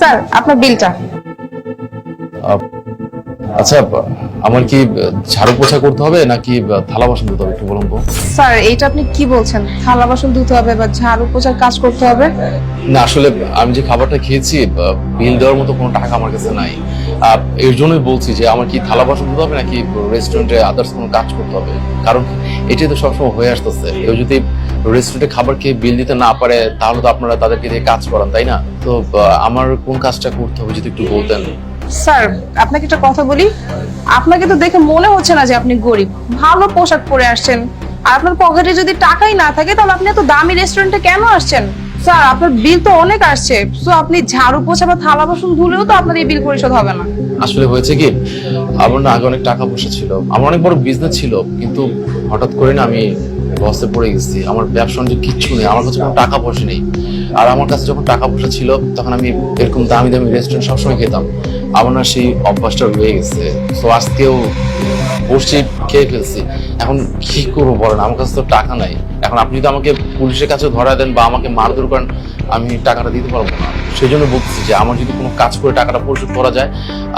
Sir আপনার বিলটা। আচ্ছা আমার কি ঝাড়ু পোছা করতে হবে নাকি থালা বাসন ধুতে হবে একটু বলুন তো? স্যার এইটা আপনি কি বলছেন? থালা বাসন ধুতে হবে বা ঝাড়ু পোছার কাজ করতে হবে? না আসলে আমি যে খাবারটা খেয়েছি বিল দেওয়ার মতো কোনো টাকা আমার কাছে নাই। এর জন্যই বলছি যে আমার কি থালা বাসন ধুতে হবে নাকি রেস্টুরেন্টে আদার্স কোনো কাজ করতে হবে? কারণ এটাই তো সবসময় হয়ে আসতেছে। কেউ যদি রেস্টুরেন্টে খাবার খেয়ে বিল দিতে না পারে তাহলে তো আপনারা তাদেরকে দিয়ে কাজ করান তাই না? তো আমার কোন কাজটা করতে হবে যদি একটু বলতেন? স্যার আপনাকে একটা কথা বলি। আপনাকে তো দেখে মনে হচ্ছে না যে আপনি গরিব। ভালো পোশাক পরে আসছেন। আর আপনার পকেটে যদি টাকাই না থাকে তাহলে আপনি এত দামি রেস্টুরেন্টে কেন আসছেন? স্যার আপনার বিল তো অনেক আসছে। তো আপনি ঝাড়ু পোছা বা থালা বাসন ধুলেও তো আপনার এই বিল পরিশোধ হবে না। আসলে হয়েছে কি আমার না আগে অনেক টাকা পয়সা ছিল। আমার অনেক বড় বিজনেস ছিল কিন্তু হঠাৎ করে না আমি লসে পড়ে গেছি, আমার ব্যবসা যে কিচ্ছু নেই, আমার কাছে কোনো টাকা পয়সা নেই। আর আমার কাছে যখন টাকা পয়সা ছিল, তখন আমি এরকম দামি দামি রেস্টুরেন্ট সবসময় খেতাম। আমার না সেই অভ্যাসটা রয়ে গেছে। তো আজকেও বসে খেয়ে ফেলছি। এখন কি করব বলেন? আমার কাছে তো টাকা নাই। এখন আপনি যদি আমাকে পুলিশের কাছে ধরা দেন বা আমাকে মারধর করেন আমি টাকাটা দিতে পারব না। সেই জন্য বলতেছি যে আমার যদি কোনো কাজ করে টাকাটা পরিশোধ করা যায়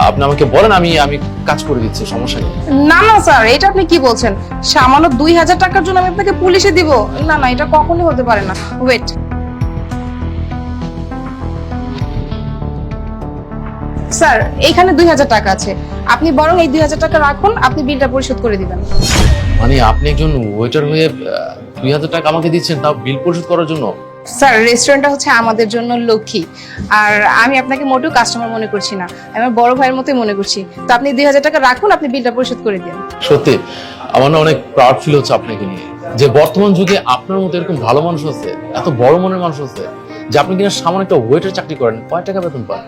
আপনি আমাকে বলেন আমি আমি কাজ করে দিচ্ছি সমস্যা নেই। না না স্যার এটা আপনি কি বলছেন? সামান্য দুই হাজার টাকার জন্য আমি আপনাকে পুলিশে দিব? না না এটা কখনোই হতে পারে না। ওয়েট স্যার এইখানে দুই হাজার টাকা আছে। আপনি বরং এই দুই হাজার টাকা রাখুন আপনি বিলটা পরিশোধ করে দিবেন। মানে আপনি একজন ওয়েটার হয়ে দুই হাজার টাকা আমাকে দিচ্ছেন তাও বিল পরিশোধ করার জন্য? স্যার রেস্টুরেন্টটা হচ্ছে আমাদের জন্য লক্ষ্মী। আর আমি আপনাকে মোটেও কাস্টমার মনে করছি না। আমি আমার বড় ভাইয়ের মতোই মনে করছি। তো আপনি দুই হাজার টাকা রাখুন আপনি বিলটা পরিশোধ করে দিন। সত্যি আমার না অনেক প্রাউড ফিল হচ্ছে আপনাকে নিয়ে। যে বর্তমান যুগে আপনার মতো এরকম ভালো মানুষ আছে এত বড় মনের মানুষ আছে যে আপনি কিনা সামান্য একটা ওয়েটার চাকরি করেন কয় টাকা বেতন পান?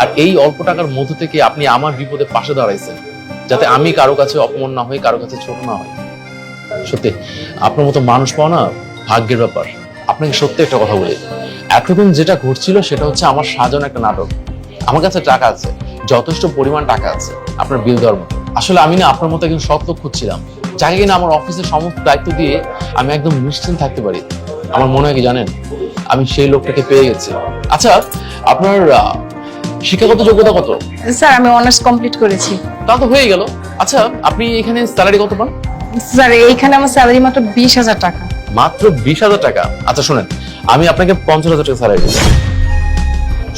আর এই অল্প টাকার মধ্য থেকে আপনি আমার বিপদে পাশে দাঁড়াইছেন যাতে আমি কারও কাছে অপমান না হই কারও কাছে ছোট না হই। সত্যি আপনার মতো মানুষ পাওয়া না ভাগ্যের ব্যাপার। আপনাকে সত্যি একটা কথা বলি এতদিন যেটা ঘটছিল সেটা হচ্ছে আমার সাজানো একটা নাটক। আমার কাছে টাকা আছে যথেষ্ট পরিমাণ টাকা আছে আপনার বিল দেওয়ার মতো। আসলে আমি না আপনার মতো একজন সৎ লোক খুঁজছিলাম। যাকে কিনা আমার অফিসের সমস্ত দায়িত্ব দিয়ে আমি একদম নিশ্চিন্ত থাকতে পারি। আমার মনে হয় কি জানেন আমি সেই লোকটাকে পেয়ে গেছি। আচ্ছা আপনার শিক্ষাগত যোগ্যতা কত? স্যার আমি অনার্স কমপ্লিট করেছি। তা তো হয়ে গেল। আচ্ছা আপনি এখানে স্যালারি কত পান? স্যার এইখানে আমার স্যালারি মাত্র বিশ হাজার টাকা। মাত্র বিশ হাজার টাকা? আচ্ছা শোনেন আমি আপনাকে পঞ্চাশ হাজার টাকা স্যালারি দেবো।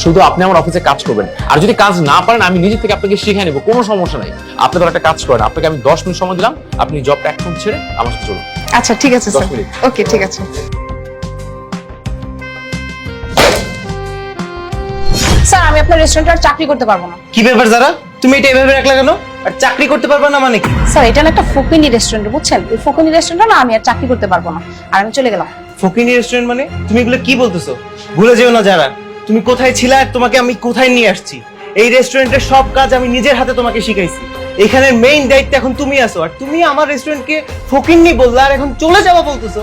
শুধু আপনি আমার অফিসে কাজ করবেন। আর যদি কাজ না পারেন আমি নিজে থেকে আপনাকে শিখে নেব কোনো সমস্যা নাই। আপনি তো একটা কাজ করেন আপনাকে আমি দশ মিনিট সময় দিলাম আপনি জবটা এখন ছেড়ে আমার সাথে চলুন। আচ্ছা ঠিক আছে স্যার। ওকে ঠিক আছে। স্যার আমি আপনার রেস্টুরেন্টে আর চাকরি করতে পারব না। কি ব্যাপার যারা? তুমি এটা এভাবে রাখলা কেন? আর চাকরি করতে পারবে না মানে কি? স্যার, এটা একটা ফকিনি রেস্টুরেন্ট বুঝছেন? এই ফকিনি রেস্টুরেন্টে না আমি আর চাকরি করতে পারব না। আর আমি চলে গেলাম। ফকিনি রেস্টুরেন্ট মানে? তুমি এগুলো কি বলতেছো? ভুলে যেও না যারা। তুমি কোথায় ছিলে আর তোমাকে আমি কোথায় নিয়ে আসছি? এই রেস্টুরেন্টের সব কাজ আমি নিজের হাতে তোমাকে শিখাইছি। এখানের মেইন দায়িত্ব এখন তুমি আছো, আর তুমি আমার রেস্টুরেন্টকে ফকিন্নি বললা আর এখন চলে যাওয়া বলতেছো?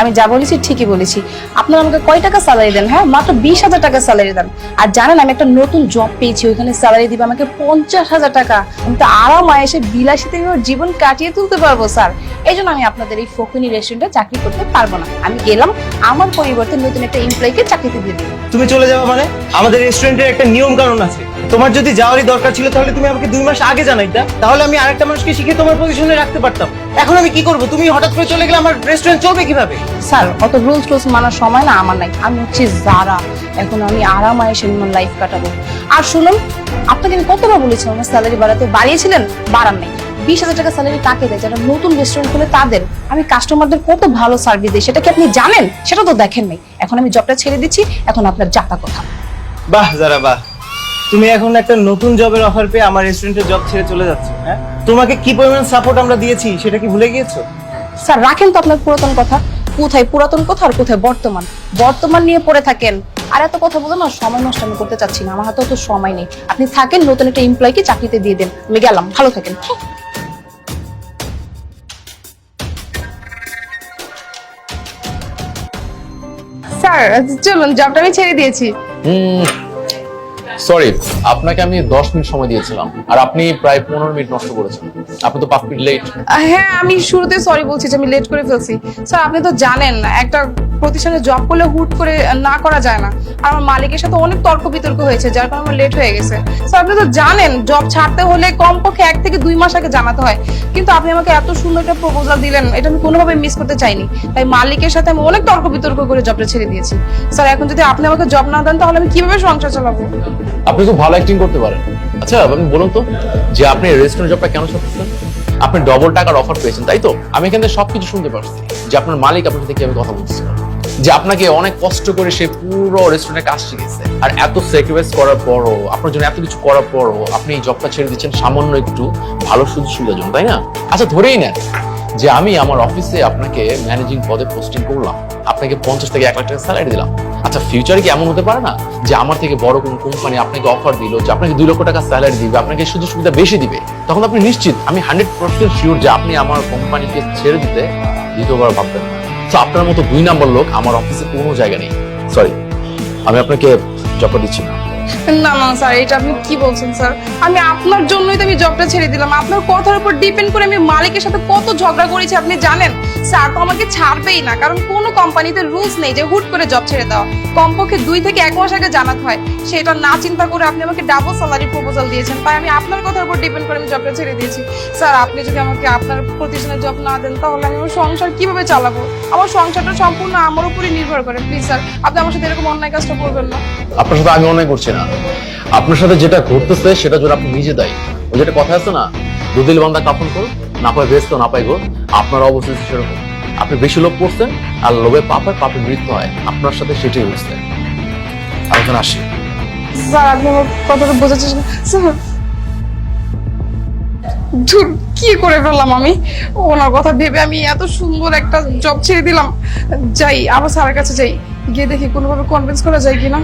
আমি যা বলেছি, ঠিকই বলেছি। আপনারা আমাকে কয় টাকা স্যালারি দেন হ্যাঁ? মাত্র বিশ হাজার টাকা স্যালারি দেন। আর জানেন, আমি একটা নতুন জব পেয়েছি, ওইখানে স্যালারি দিবে আমাকে পঞ্চাশ হাজার টাকা। আমি তো আরাম এসে বিলাসিতে জীবন কাটিয়ে তুলতে পারব, স্যার। এই জন্য আমি আপনাদের এই ফকিনি রেস্টুরেন্টে চাকরি করতে পারব না। আমি গেলাম, আমার পরিবর্তে নতুন একটা এমপ্লয়িকে চাকরিতে দিয়ে দিলাম। তুমি চলে যাওয়া মানে? আমাদের রেস্টুরেন্টের একটা নিয়ম কানুন আছে। তোমার যদি যাওয়ারই দরকার ছিল, তাহলে তুমি আমাকে দুই মাস আগে জানাইতা তাহলে আমি আরেকটা মানুষকে শিখে তোমার পজিশনে রাখতে পারতাম। এখন আমি কি করব? তুমি হঠাৎ করে চলে গেলে আমার রেস্টুরেন্ট চলবে কীভাবে? স্যার অত রুলস টুলস মানার সময় না আমার নাই। আমি হচ্ছি যারা। এখন আমি আরাম আয়েসে আমার লাইফ কাটাবো। আর শুনুন আপনাকে আমি কতবার বলেছি আমার স্যালারি বাড়াতে? বাড়িয়েছিলেন? বাড়ান নাই। বিশ হাজার টাকা স্যালারি কাকে দেয়? যারা নতুন রেস্টুরেন্ট খুলে তাদের। আমি কাস্টমারদের কত ভালো সার্ভিস দিই সেটা কি আপনি জানেন? সেটা তো দেখেন নাই। এখন আমি জবটা ছেড়ে দিচ্ছি এখন আপনার যাতা কথা। বাহ যারা বাহ। তুমি এখন একটা নতুন জবের অফার পেয়ে আমার রেস্টুরেন্টের জব ছেড়ে চলে যাচ্ছ হ্যাঁ? তোমাকে কি পরিমাণ সাপোর্ট আমরা দিয়েছি সেটা কি ভুলে গিয়েছো? স্যার রাখেন তো আপনার পুরাতন কথা। কোথায় পুরাতন কথা আর কোথায় বর্তমান? বর্তমান নিয়ে পড়ে থাকেন। আর এত কথা বলতো না সময় নষ্ট আমি করতে চাচ্ছি না। আমার হাতে তো সময় নেই। আপনি থাকেন নতুন একটা এমপ্লয়কে চাকরিতে দিয়ে দেন। আমি গেলাম। ভালো থাকেন। স্যার চলুন জবটা আমি ছেড়ে দিয়েছি। হুম, সরি আপনাকে আমি দশ মিনিট সময় দিয়েছিলাম, আর আপনি প্রায় পনেরো মিনিট নষ্ট করেছেন। আপনি তো পাঁচ মিনিট লেট হ্যাঁ আমি শুরুতে সরি বলছি যে আমি লেট করে ফেলছি। স্যার আপনি তো জানেন, একটা প্রতিষ্ঠানে জব করলে হুট করে না করা যায় না। আর আমার মালিকের সাথে অনেক তর্ক বিতর্ক হয়েছে, যার কারণে আমার লেট হয়ে গেছে। স্যার আপনি তো জানেন জব ছাড়তে হলে কমপক্ষে এক থেকে দুই মাস আগে জানাতে হয়। কিন্তু আপনি আমাকে এত সুন্দর একটা প্রপোজাল দিলেন, এটা আমি কোনোভাবে মিস করতে চাইনি। তাই মালিকের সাথে আমি অনেক তর্ক বিতর্ক করে জবটা ছেড়ে দিয়েছি। স্যার এখন যদি আপনি আমাকে জব না দেন, তাহলে আমি কীভাবে সংসার চালাবো? আপনি খুব ভালো অ্যাক্টিং করতে পারেন। আচ্ছা আপনি বলুন তো, যে আপনি রেস্টুরেন্ট জবটা কেন ছাড়তেছেন? আপনি ডবল টাকার অফার পেয়েছেন, তাই তো? আমি এখান থেকে সবকিছু শুনতে পারছি, যে আপনার মালিক আপনার সাথে কীভাবে কথা বলছিল যে আপনাকে অনেক কষ্ট করে সে পুরো রেস্টুরেন্টে কাজ শিখেছে আর এত স্যাক্রিফাইস করার পরও, আপনার জন্য এত কিছু করার পরও আপনি এই জবটা ছেড়ে দিচ্ছেন সামান্য একটু ভালো সুযোগ সুবিধার জন্য, তাই না? আচ্ছা ধরেই নেন যে আমি আমার অফিসে আপনাকে ম্যানেজিং পদে পোস্টিং করলাম। আপনাকে পঞ্চাশ থেকে এক লাখ টাকা স্যালারি দিলাম। আচ্ছা ফিউচারে কি এমন হতে পারে না যে আমার থেকে বড় কোনো কোম্পানি আপনাকে অফার দিল, যে আপনাকে দুই লক্ষ টাকা স্যালারি দিবে, আপনাকে সুযোগ সুবিধা বেশি দিবে? তখন আপনি নিশ্চিত, আমি হান্ড্রেড পার্সেন্ট শিওর যে আপনি আমার কোম্পানিকে ছেড়ে দিতে দ্বিতীয়বার ভাববেন না। তো আপনার মতো দুই নাম্বার লোক আমার অফিসে কোনো জায়গা নেই। সরি আমি আপনাকে জবটা দিচ্ছি না। না না স্যার এটা আপনি কি বলছেন স্যার আমি আপনার জন্যই তো আমি জবটা ছেড়ে দিলাম। আপনার কথার উপর ডিপেন্ড করে আমি মালিকের সাথে কত ঝগড়া করেছি, আপনি জানেন? স্যার তো আমাকে ছাড়বেই না, কারণ কোনো কোম্পানিতে রুলস নেই যে হুট করে জব ছেড়ে দেওয়া কমপক্ষে দুই থেকে এক মাস আগে জানাতে হয়, সেটা না চিন্তা করে আপনি আমাকে ডাবল স্যালারি প্রপোজাল দিয়েছেন। তাই আমি আপনার কথার উপর ডিপেন্ড করে আমি জবটা ছেড়ে দিয়েছি। স্যার, আপনি যদি আমাকে আপনার প্রতিষ্ঠানে জব না দেন, তাহলে আমি আমার সংসার কীভাবে চালাবো? আমার সংসারটা সম্পূর্ণ আমার উপরই নির্ভর করে। প্লিজ স্যার, আপনি আমার সাথে এরকম অন্যায় কাজটা করবেন না। আপনার সাথে আমি অনেক করছি না। আপনার সাথে যেটা ঘটতেছে, সেটা জন্য আপনি নিজে দায়ী, ওই যেটা কথা আছে না দুদিল বান্দা কাপন করুন না পায় বেস্ত না পায় গো আপনার অবস্থা সেরকম। আপনি বেশি লোভ করছেন আর লোভে পাপ হয় পাপে মৃত্যু হয়। আপনার সাথে সেটাই হচ্ছে। এখন আসি। স্যার আপনি আমার কথাটা বোঝার চেষ্টা স্যার ধুর, কি করে ফেললাম আমি? ওনার কথা ভেবে আমি এত সুন্দর একটা জব ছেড়ে দিলাম। যাই আবার স্যারের কাছে যাই। গিয়ে দেখি কোনোভাবে কনভিন্স করা যায় কিনা।